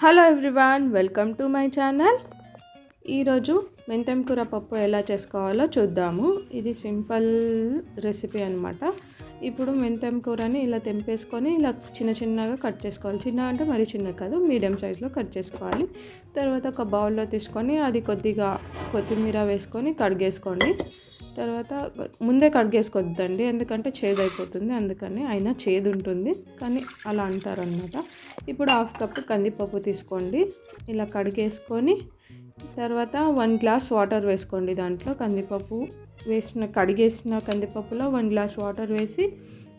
Hello everyone welcome to my channel. ఈరోజు మెంతెం కూర పప్పు ఎలా చేసుకోవాలో చూద్దాము. ఇది సింపుల్ రెసిపీ అనమాట ఇప్పుడు మెంతెం కూరని ఇలా తెంపేసుకొని ఇలా చిన్న చిన్నగా కట్ చేసుకోవాలి. చిన్న అంటే మరీ చిన్న కాదు మీడియం సైజులో కట్ చేసుకోవాలి. తర్వాత ఒక బౌల్లో తీసుకొని అది కొద్దిగా కొత్తిమీర వేసుకొని కడిగేసుకోండి. తర్వాత ముందే కడిగేసుకోవద్దండి ఎందుకంటే చేదు అయిపోతుంది అందుకని అయినా చేదు ఉంటుంది కానీ అలా అంటారనమాట ఇప్పుడు హాఫ్ కప్ కందిపప్పు తీసుకోండి ఇలా కడిగేసుకొని తర్వాత వన్ గ్లాస్ వాటర్ వేసుకోండి దాంట్లో. కందిపప్పు వేసిన కడిగేసిన కందిపప్పులో వన్ గ్లాస్ వాటర్ వేసి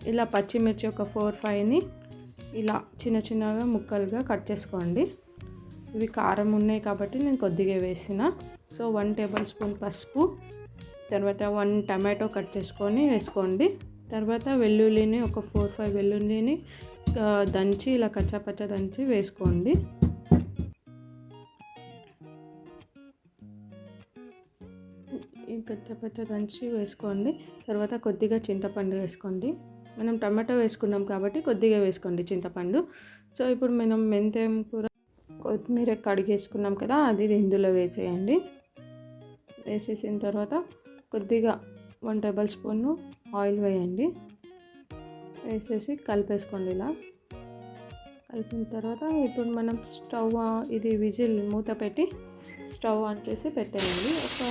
ఇలా పచ్చిమిర్చి ఒక ఫోర్ ఫైవ్ని ఇలా చిన్న చిన్నగా ముక్కలుగా కట్ చేసుకోండి. ఇవి కారం ఉన్నాయి కాబట్టి నేను కొద్దిగా వేసిన. సో వన్ టేబుల్ స్పూన్ పసుపు తర్వాత వన్ టమాటో కట్ చేసుకొని వేసుకోండి. తర్వాత వెల్లుల్లిని ఒక ఫోర్ ఫైవ్ వెల్లుల్లిని దంచి ఇలా కచ్చాపచ్చ దంచి వేసుకోండి. కచ్చపచ్చ దంచి వేసుకోండి. తర్వాత కొద్దిగా చింతపండు వేసుకోండి. మనం టమాటో వేసుకున్నాం కాబట్టి కొద్దిగా వేసుకోండి చింతపండు. సో ఇప్పుడు మనం మెంతేం కూర కొత్తిమీర కడిగేసుకున్నాం కదా అది ఇందులో వేసేయండి. వేసేసిన తర్వాత కొద్దిగా వన్ టేబుల్ స్పూన్ ఆయిల్ వేయండి. వేసేసి కలిపేసుకోండి ఇలా. కలిపిన తర్వాత ఇప్పుడు మనం స్టవ్ ఇది విజిల్ మూత పెట్టి స్టవ్ ఆన్ చేసి పెట్టేయండి ఒక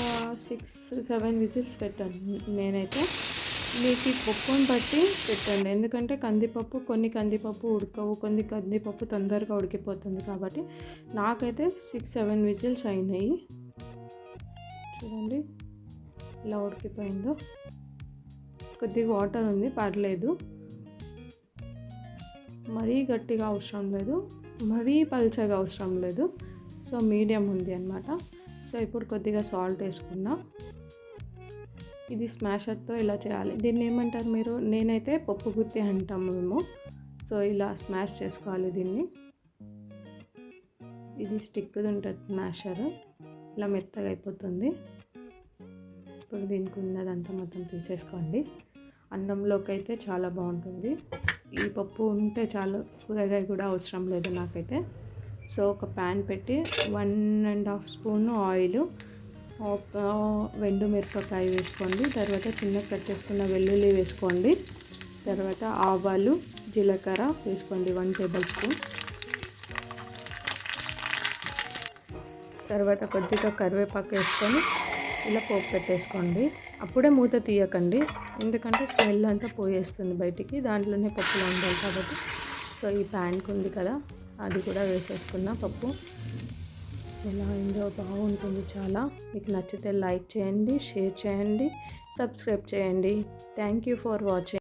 సిక్స్ సెవెన్ విజిల్స్ పెట్టండి నేనైతే. మీకు పప్పుని బట్టి పెట్టండి. ఎందుకంటే కందిపప్పు కొన్ని కందిపప్పు ఉడకవు కొన్ని కందిపప్పు తొందరగా ఉడికిపోతుంది కాబట్టి నాకైతే సిక్స్ సెవెన్ విజిల్స్ అయినాయి. చూడండి. ఎలా ఉడికిపోయిందో. కొద్దిగా వాటర్ ఉంది పర్లేదు. మరీ గట్టిగా అవసరం లేదు మరీ పల్చగా అవసరం లేదు. సో మీడియం ఉంది అనమాట సో ఇప్పుడు కొద్దిగా సాల్ట్ వేసుకున్నా. ఇది స్మాషర్తో ఇలా చేయాలి. దీన్ని ఏమంటారు మీరు? నేనైతే పప్పు గుత్తి అంటాము మేము. సో ఇలా స్మాష్ చేసుకోవాలి దీన్ని. ఇది స్టిక్ది ఉంటుంది స్మాషర్. ఇలా మెత్తగా అయిపోతుంది. ఇప్పుడు దీనికి ఉన్నదంతా మొత్తం తీసేసుకోండి. అన్నంలోకి అయితే చాలా బాగుంటుంది. ఈ పప్పు ఉంటే చాలా కూరగాయ కూడా అవసరం లేదు నాకైతే. సో ఒక ప్యాన్ పెట్టి one and half spoon oil ఒక వెండు మిరపకాయ వేసుకోండి. తర్వాత చిన్న కట్ చేసుకున్న వెల్లుల్లి వేసుకోండి. తర్వాత ఆవాలు జీలకర్ర వేసుకోండి వన్ టేబుల్ స్పూన్. తర్వాత కొద్దిగా కరివేపాకు వేసుకొని ఇలా పోపు పెట్టేసుకోండి. అప్పుడే మూత తీయకండి. ఎందుకంటే స్మెల్ అంతా పోయేస్తుంది బయటికి. దాంట్లోనే పప్పులో ఉండాలి కాబట్టి. సో ఈ ప్యాన్కి ఉంది కదా అది కూడా వేసేసుకున్న పప్పు. ఎలా అయిందో బాగుంటుంది చాలా. మీకు నచ్చితే లైక్ చేయండి షేర్ చేయండి సబ్స్క్రైబ్ చేయండి. Thank you for watching